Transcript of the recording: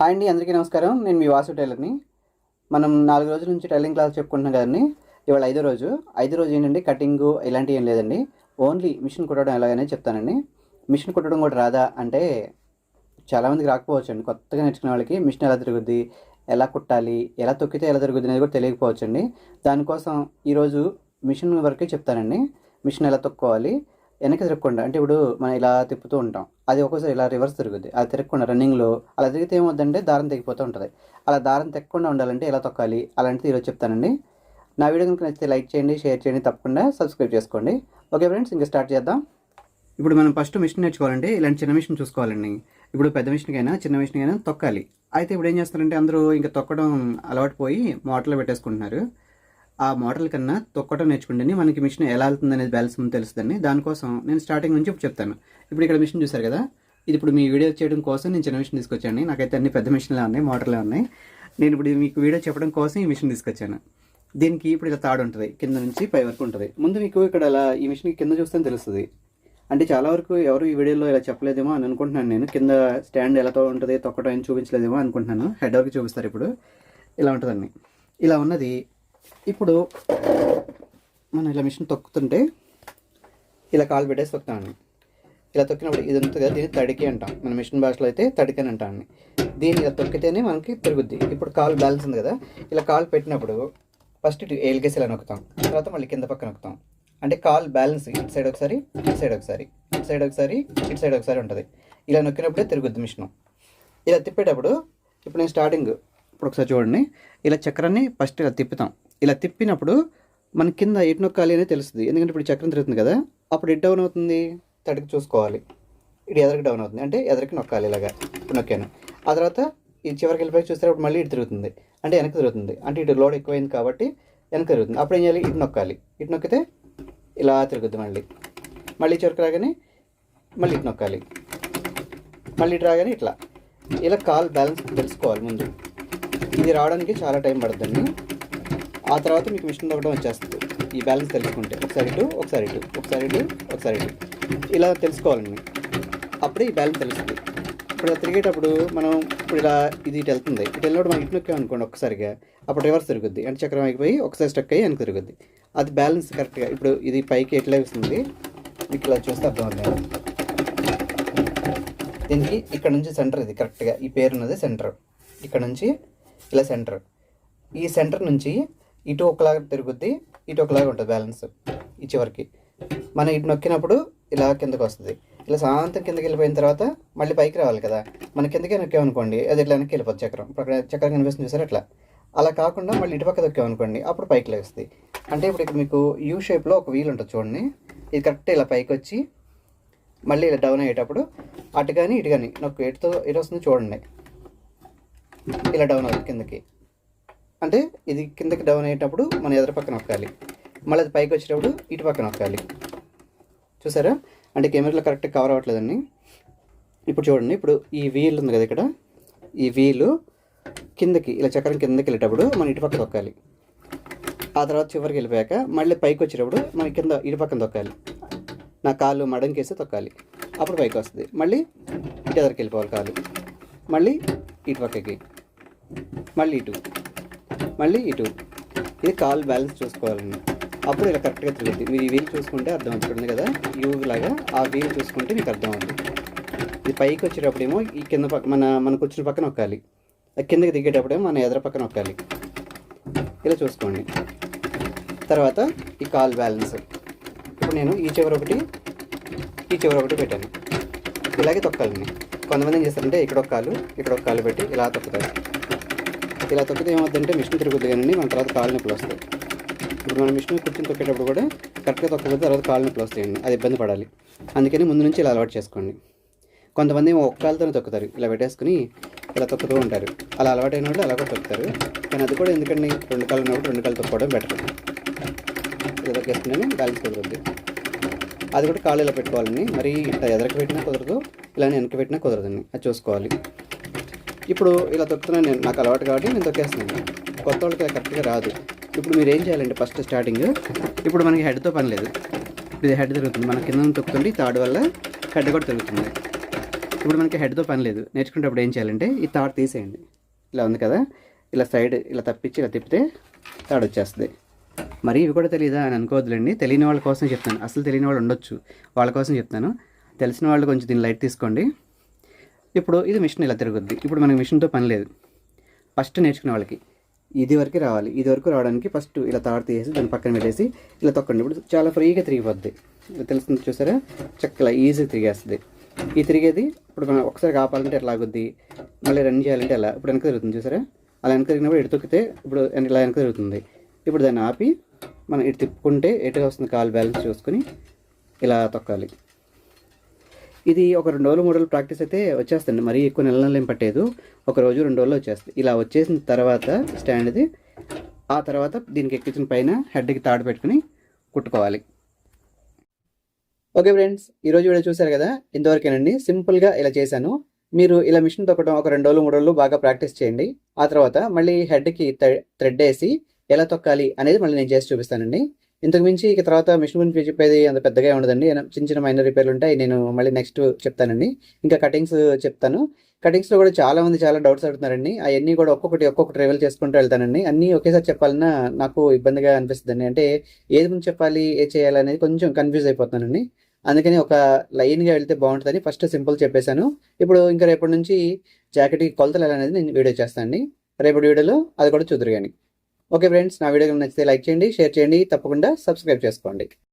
Hi అండి అందరికీ నమస్కారం. నేను మీ వాసు టైలర్ని. మనం నాలుగు రోజుల నుంచి టైలింగ్ క్లాస్ చెప్పుకుంటున్నాం కదండి. ఇవాళ ఐదో రోజు. ఐదో రోజు ఏంటంటే కటింగ్ ఇలాంటివి ఏం లేదండి. ఓన్లీ మిషన్ కుట్టడం ఎలాగనే చెప్తానండి. మిషన్ కుట్టడం కూడా రాదా అంటే చాలామందికి రాకపోవచ్చు అండి కొత్తగా నేర్చుకునే వాళ్ళకి మిషన్ ఎలా తిరుగుద్ది ఎలా కుట్టాలి ఎలా తొక్కితే ఎలా తిరుగుద్ది అనేది కూడా తెలియకపోవచ్చు అండి దానికోసం ఈరోజు మిషన్ వరకే చెప్తానండి. మిషన్ ఎలా తొక్కోవాలి వెనక్కి తిరగకుండా అంటే ఇప్పుడు మనం ఇలా తిప్పుతూ ఉంటాం. అది ఒక్కోసారి ఇలా రివర్స్ తిరుగుద్ది. అది తిరగకుండా రన్నింగ్లో అలా తిరిగితే ఏమవుతుందంటే దారం తెగిపోతూ ఉంటుంది. అలా దారం తెగకుండా ఉండాలంటే ఎలా తొక్కాలి? అలాంటిది ఈరోజు చెప్తానండి. నా వీడియో కనుక నచ్చితే లైక్ చేయండి షేర్ చేయండి తప్పకుండా సబ్స్క్రైబ్ చేసుకోండి. ఓకే ఫ్రెండ్స్ ఇంకా స్టార్ట్ చేద్దాం. ఇప్పుడు మనం ఫస్ట్ మిషన్ నేర్చుకోవాలంటే ఇలాంటి చిన్న మిషన్ చూసుకోవాలండి. ఇప్పుడు పెద్ద మిషన్కైనా చిన్న మిషన్కైనా తొక్కాలి. అయితే ఇప్పుడు ఏం చేస్తారంటే అందరూ ఇంకా తొక్కడం అలవాటు పోయి మోటార్లో పెట్టేసుకుంటున్నారు. ఆ మోడల్ కన్నా తొక్కడం నేర్చుకుంటేనే మనకి మిషన్ ఎలా వెళ్తుంది అనేది బ్యాలెన్స్ ముందు తెలుస్తుందండి. దానికోసం నేను స్టార్టింగ్ నుంచి ఇప్పుడు చెప్తాను. ఇప్పుడు ఇక్కడ మిషన్ చూసారు కదా? ఇది ఇప్పుడు మీ వీడియో చేయడం కోసం నేను చిన్న మిషన్ తీసుకొచ్చాను. నాకైతే అన్ని పెద్ద మిషన్లే ఉన్నాయి మోటార్లే ఉన్నాయి. నేను ఇప్పుడు మీకు వీడియో చెప్పడం కోసం ఈ మిషన్ తీసుకొచ్చాను. దీనికి ఇప్పుడు ఇలా తాడు ఉంటుంది కింద నుంచి పై వరకు ఉంటుంది. ముందు మీకు ఇక్కడ ఇలా ఈ మిషన్ కింద చూస్తే తెలుస్తుంది. అంటే చాలా వరకు ఎవరు ఈ వీడియోలో ఇలా చెప్పలేదేమో అని అనుకుంటున్నాను నేను. కింద స్టాండ్ ఎలా ఉంటుంది తొక్కటం చూపించలేదేమో అనుకుంటున్నాను. హెడ్ వరకు చూపిస్తారు ఇప్పుడు. ఇలా ఉంటుందండి. ఇలా ఉన్నది ఇప్పుడు మనం ఇలా మిషన్ తొక్కుతుంటే ఇలా కాలు పెట్టేసి తొక్కుతామండి. ఇలా తొక్కినప్పుడు ఇది ఉంటుంది కదా దీన్ని తడికి అంటాం. మన మిషన్ భాషలో అయితే తడికి అని అంటాం దీన్ని ఇలా తొక్కితేనే మనకి తిరుగుద్ది. ఇప్పుడు కాలు బ్యాలెన్స్ ఉంది కదా ఇలా కాలు పెట్టినప్పుడు ఫస్ట్ ఇటు ఏలికేసి ఇలా నొక్కుతాం. తర్వాత మళ్ళీ కింద పక్క నొక్కుతాం. అంటే కాల్ బ్యాలెన్స్ ఇటు సైడ్ ఒకసారి ఇటు సైడ్ ఒకసారి ఇటు సైడ్ ఒకసారి ఇటు సైడ్ ఒకసారి ఉంటుంది. ఇలా నొక్కినప్పుడే తిరుగుద్ది మిషన్. ఇలా తిప్పేటప్పుడు ఇప్పుడు నేను స్టార్టింగ్ ఇప్పుడు ఒకసారి చూడండి. ఇలా చక్రాన్ని ఫస్ట్ ఇలా తిప్పుతాం. ఇలా తిప్పినప్పుడు మన కింద ఎటు నొక్కాలి అనేది తెలుస్తుంది. ఎందుకంటే ఇప్పుడు చక్రం తిరుగుతుంది కదా అప్పుడు ఇటు డౌన్ అవుతుంది తడికి చూసుకోవాలి. ఇటు ఎదరికి డౌన్ అవుతుంది. అంటే ఎదరికి నొక్కాలి ఇలాగా ఇప్పుడు నొక్కాను. ఆ తర్వాత ఈ చివరికి వెళ్ళిపోయి చూస్తే అప్పుడు మళ్ళీ ఇటు తిరుగుతుంది. అంటే వెనక తిరుగుతుంది. అంటే ఇటు లోడ్ ఎక్కువైంది కాబట్టి వెనక తిరుగుతుంది. అప్పుడు ఏం చేయాలి? ఇటు నొక్కాలి. ఇటు నొక్కితే ఇలా తిరుగుద్ది మళ్ళీ. మళ్ళీ చివరికి రాగానే మళ్ళీ ఇటు నొక్కాలి. మళ్ళీ ఇటు రాగానే ఇట్లా. ఇలా కాల్ బ్యాలెన్స్ తెలుసుకోవాలి ముందు. ఇది రావడానికి చాలా టైం పడుతుంది. ఆ తర్వాత మీకు మిషన్ తొక్కడం వచ్చేస్తుంది. ఈ బ్యాలెన్స్ తెలుసుకుంటే. ఒకసారి ఇటు ఒకసారి ఇటు ఒకసారి ఇటు ఒకసారి ఇటు. ఇలా తెలుసుకోవాలండి అప్పుడే ఈ బ్యాలెన్స్ తెలుస్తుంది. ఇప్పుడు ఇలా తిరిగేటప్పుడు మనం ఇప్పుడు ఇలా ఇది ఇటు వెళ్తుంది. ఇటు వెళ్ళినప్పుడు మనం ఇటు నొక్కాం అనుకోండి ఒక్కసారిగా అప్పుడు రివర్స్ తిరుగుద్ది. అంటే చక్రం అయిపోయి ఒకసారి స్టక్ అయ్యి వెనక్కి తిరుగుద్ది. అది బ్యాలెన్స్ కరెక్ట్గా ఇప్పుడు ఇది పైకి ఎట్లా వస్తుంది మీకు ఇలా చూస్తే అర్థమవుతుంది. దీనికి ఇక్కడ నుంచి సెంటర్ ఇది కరెక్ట్గా. ఈ పేరు ఉన్నది సెంటర్. ఇక్కడ నుంచి ఇలా సెంటర్. ఈ సెంటర్ నుంచి ఇటు ఒకలాగా తిరుగుద్ది ఇటు ఒకలాగా ఉంటుంది బ్యాలెన్స్ ఈ చివరికి. మనం ఇటు నొక్కినప్పుడు ఇలా కిందకు వస్తుంది. ఇలా శాంతం కిందకి వెళ్ళిపోయిన తర్వాత మళ్ళీ పైకి రావాలి కదా. మన కిందకే నొక్కామనుకోండి అది ఇట్లా వెనక్కి వెళ్ళిపోతుంది చక్రం. ఇప్పుడు అక్కడ చక్రం కనిపిస్తుంది చూసారు అట్లా అలా కాకుండా మళ్ళీ ఇటుపక్క తొక్కామనుకోండి అప్పుడు పైకి లేస్తుంది. అంటే ఇప్పుడు ఇక్కడ మీకు యూ షేప్లో ఒక వీల్ ఉంటుంది చూడండి. ఇది కరెక్ట్ ఇలా పైకి వచ్చి మళ్ళీ ఇలా డౌన్ అయ్యేటప్పుడు అటు కానీ ఇటు కానీ నాకు ఎటుతో ఎటు వస్తుందో చూడండి. ఇలా డౌన్ అవుతుంది కిందకి. అంటే ఇది కిందకి డౌన్ అయ్యేటప్పుడు మన ఎదురు పక్కన నొక్కాలి. మళ్ళీ అది పైకి వచ్చేటప్పుడు ఇటు పక్కన నొక్కాలి. చూసారా? అంటే కెమెరాలో కరెక్ట్గా కవర్ అవ్వట్లేదండి. ఇప్పుడు చూడండి ఇప్పుడు ఈ వీల్ ఉంది కదా ఇక్కడ. ఈ వీలు కిందకి ఇలా చక్రం కిందకి వెళ్ళేటప్పుడు మనం ఇటు పక్క తొక్కాలి ఆ తర్వాత చివరికి వెళ్ళిపోయాక మళ్ళీ పైకి వచ్చేటప్పుడు మనం కింద ఇటు పక్కన తొక్కాలి. నా కాళ్ళు మడంకేసి తొక్కాలి. అప్పుడు పైకి వస్తుంది. మళ్ళీ ఇటు ఎదరికి వెళ్ళిపోవాలి కాలు. మళ్ళీ ఇటు పక్కకి. మళ్ళీ ఇటు. మళ్ళీ ఇటు ఇది కాల్ బ్యాలెన్స్ చూసుకోవాలండి అప్పుడు ఇలా కరెక్ట్గా తిరుగుద్ది మీరు ఈ వీల్ చూసుకుంటే అర్థం అవుతుంది కదా? యూ లాగా ఆ వీల్ చూసుకుంటే మీకు అర్థం అవుతుంది. ఇది పైకి వచ్చేటప్పుడేమో ఈ కింద పక్క మన మన కూర్చుని పక్కన నొక్కాలి. కిందకి దిగేటప్పుడేమో మన ఎదర పక్కన నొక్కాలి. ఇలా చూసుకోండి. తర్వాత ఈ కాల్ బ్యాలెన్స్. ఇప్పుడు నేను ఈ చివర ఒకటి ఈ చివర ఒకటి పెట్టాను. ఇలాగే తొక్కాలండి. కొంతమంది ఏం చేస్తారంటే ఇక్కడ ఒక కాలు ఇక్కడ ఒక కాలు పెట్టి ఇలా తొక్కుతారు. ఇలా తొక్కితే ఏమవుతుందంటే మిషన్ తిరుగుద్ది కానీ మన తర్వాత కాళ్ళ నొప్పులు వస్తాయి. ఇప్పుడు మనం మిషన్ కూర్చొని తొక్కేటప్పుడు కూడా కరెక్ట్గా తొక్కకపోతే తర్వాత కాళ్ళ నొప్పులు వస్తాయండి అది ఇబ్బంది పడాలి. అందుకని ముందు నుంచి ఇలా అలవాటు చేసుకోండి. కొంతమంది ఒక్కళ్ళతోనే ఒక్క తొక్కుతారు ఇలా పెట్టేసుకుని ఇలా తొక్కుతూ ఉంటారు. అలా అలవాటైన వాళ్ళు అలా కూడా తొక్కుతారు. కానీ అది కూడా ఎందుకండి? రెండు కాళ్ళు ఉన్నప్పుడు రెండు కాళ్ళు తొక్కడం బెటర్. ఇలా తొక్కేసుకుని బ్యాలెన్స్ కుదురుద్ది. అది కూడా కాళ్ళు ఇలా పెట్టుకోవాలండి. మరి ఇట్లా ఎదరికి పెట్టినా కుదరదు ఇలా వెనక పెట్టినా కుదరదండి. అది చూసుకోవాలి. ఇప్పుడు ఇలా తొక్కుతున్నాను నేను నాకు అలవాటు కాబట్టి నేను తొక్కేస్తున్నాను. కొత్త వాళ్ళకి కరెక్ట్గా రాదు. ఇప్పుడు మీరు ఏం చేయాలంటే ఫస్ట్ స్టార్టింగ్ ఇప్పుడు మనకి హెడ్తో పని లేదు. ఇది హెడ్ తిరుగుతుంది. మన కింద తొక్కుతుంటే ఈ తాడు వల్ల హెడ్ కూడా తిరుగుతుంది. ఇప్పుడు మనకి హెడ్తో పని లేదు. నేర్చుకునేటప్పుడు ఏం చేయాలంటే ఈ తాడు తీసేయండి. ఇలా ఉంది కదా? ఇలా సైడ్ ఇలా తప్పించి ఇలా తిప్పితే తాడు వచ్చేస్తుంది. మరి ఇవి కూడా తెలియదా అని అనుకోవద్దులేండి. తెలియని వాళ్ళ కోసం చెప్తాను. అసలు తెలియని వాళ్ళు ఉండొచ్చు. వాళ్ళ కోసం చెప్తాను. తెలిసిన వాళ్ళు కొంచెం దీన్ని లైట్ తీసుకోండి. ఇప్పుడు ఇది మిషన్ ఇలా తిరుగుద్ది. ఇప్పుడు మనకి మిషన్తో పని లేదు. ఫస్ట్ నేర్చుకునే వాళ్ళకి ఇది వరకు రావాలి. ఇది వరకు రావడానికి ఫస్ట్ ఇలా తాడు తీసేసి దాన్ని పక్కన పెట్టేసి ఇలా తొక్కండి. ఇప్పుడు చాలా ఫ్రీగా తిరిగిపోద్ది. ఇలా తెలుస్తుంది చూసారా? చక్కగా ఈజీగా తిరిగేస్తుంది. ఈ తిరిగేది ఇప్పుడు మనం ఒకసారి కాపాలంటే ఎట్లా ఆగుద్ది? మళ్ళీ రన్ చేయాలంటే ఎలా? ఇప్పుడు వెనక తిరుగుతుంది చూసారా? అలా వెనక తిరిగినప్పుడు ఇటు తొక్కితే ఇప్పుడు ఇలా వెనక తిరుగుతుంది. ఇప్పుడు దాన్ని ఆపి మనం ఇటు తిప్పుకుంటే ఎటు వస్తుంది కాల్ బ్యాలెన్స్ చూసుకొని ఇలా తొక్కాలి. ఇది ఒక రెండు రోజులు మూడు రోజులు ప్రాక్టీస్ అయితే వచ్చేస్తుంది. మరీ ఎక్కువ నెల నెలలు ఏం పట్టేదు. ఒక రోజు రెండు రోజులు వచ్చేస్తుంది. ఇలా వచ్చేసిన తర్వాత స్టాండ్ది ఆ తర్వాత దీనికి ఎక్కించిన పైన హెడ్కి తాడు పెట్టుకుని కుట్టుకోవాలి. ఓకే ఫ్రెండ్స్ ఈరోజు వీడియో చూశారు కదా? ఇంతవరకేనండి. సింపుల్గా ఇలా చేశాను. మీరు ఇలా మిషన్ తొక్కడం ఒక రెండు రోజులు మూడు రోజులు బాగా ప్రాక్టీస్ చేయండి. ఆ తర్వాత మళ్ళీ హెడ్కి థ్రెడ్ వేసి ఎలా తొక్కాలి అనేది మళ్ళీ నేను చేసి చూపిస్తానండి. ఇంతకు మించి ఇక తర్వాత మిషన్ గురించి చెప్పేది అంత పెద్దగా ఉండదండి. చిన్న చిన్న మైనర్ రిపేర్లు ఉంటాయి. నేను మళ్ళీ నెక్స్ట్ చెప్తానండి. ఇంకా కటింగ్స్ చెప్తాను. కటింగ్స్లో కూడా చాలా మంది చాలా డౌట్స్ అడుగుతున్నారండి. అవన్నీ కూడా ఒక్కొక్కటి ఒక్కొక్కటి ట్రావెల్ చేసుకుంటూ వెళ్తానండి. అన్నీ ఒకేసారి చెప్పాలన్నా నాకు ఇబ్బందిగా అనిపిస్తుందండి. అంటే ఏది ముందు చెప్పాలి ఏ చేయాలి అనేది కొంచెం కన్ఫ్యూజ్ అయిపోతున్నానండి. అందుకని ఒక లైన్గా వెళ్తే బాగుంటుందని ఫస్ట్ సింపుల్ చెప్పేశాను. ఇప్పుడు ఇంకా రేపటి నుంచి జాకెట్కి కొలతలు ఎలా అనేది నేను వీడియో చేస్తానండి. రేపటి వీడియోలో అది కూడా చూద్దరు కానీ ఓకే ఫ్రెండ్స్ నా వీడియో నచ్చితే లైక్ చేయండి షేర్ చేయండి తప్పకుండా సబ్స్క్రైబ్ చేసుకోండి.